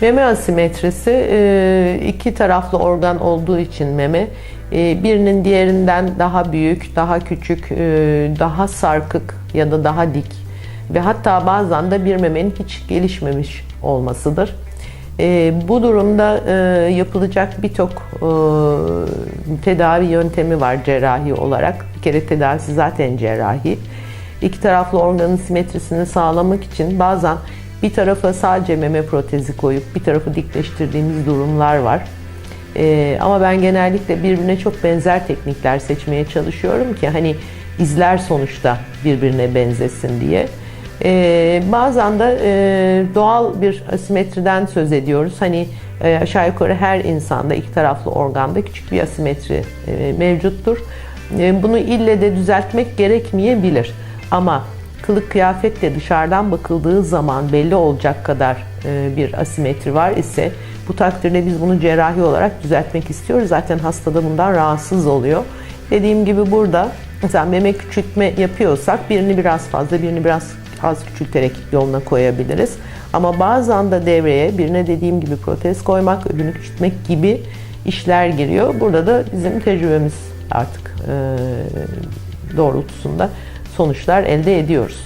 Meme asimetrisi e, iki taraflı organ olduğu için meme e, birinin diğerinden daha büyük, daha küçük, e, daha sarkık ya da daha dik ve hatta bazen de bir memenin hiç gelişmemiş olmasıdır. Bu durumda yapılacak birçok tedavi yöntemi var cerrahi olarak. Bir kere tedavisi zaten cerrahi. İki taraflı organın simetrisini sağlamak için bazen bir tarafa sadece meme protezi koyup bir tarafı dikleştirdiğimiz durumlar var. Ee, ama ben genellikle birbirine çok benzer teknikler seçmeye çalışıyorum ki hani izler sonuçta birbirine benzesin diye. Ee, bazen de e, doğal bir asimetriden söz ediyoruz. Hani e, aşağı yukarı her insanda iki taraflı organda küçük bir asimetri e, mevcuttur. E, bunu ille de düzeltmek gerekmeyebilir. Ama kılık kıyafetle dışarıdan bakıldığı zaman belli olacak kadar e, bir asimetri var ise bu takdirde biz bunu cerrahi olarak düzeltmek istiyoruz. Zaten hastada bundan rahatsız oluyor. Dediğim gibi burada mesela meme küçültme yapıyorsak birini biraz fazla birini biraz az küçülterek yoluna koyabiliriz. Ama bazen de devreye birine dediğim gibi protez koymak, öbürünü küçültmek gibi işler giriyor. Burada da bizim tecrübemiz artık e, doğrultusunda sonuçlar elde ediyoruz.